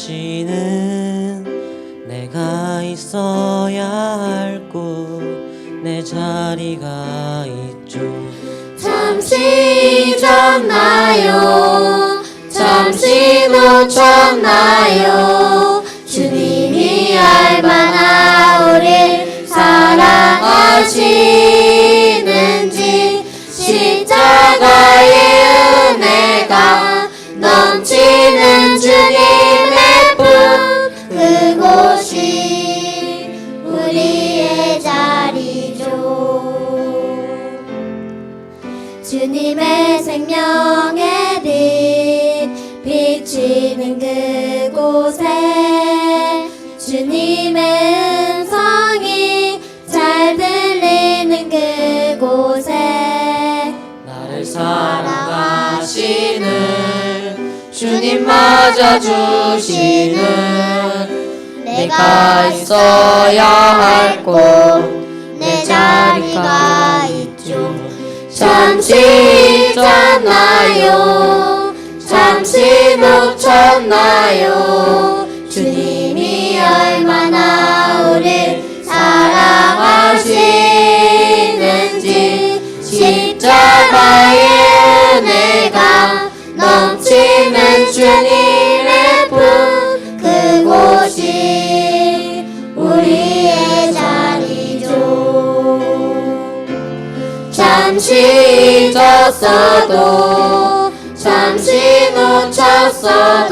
맞아주시는 내가 있어야 할 곳 내 자리가 있죠 잠시 잊었나요? 잠시 놓쳤나요? 주님이 얼마나 우릴 사랑하시 주님의 생명의 빛 비치는 그곳에 주님의 음성이 잘 들리는 그곳에 나를 사랑하시는 주님 맞아주시는 내가 있어야 할 곳 내 자리가 잠시 잊었나요? 잠시 놓쳤나요? 주님이 얼마나 우릴 사랑하시 잠시 잊었어도 잠시 놓쳤어도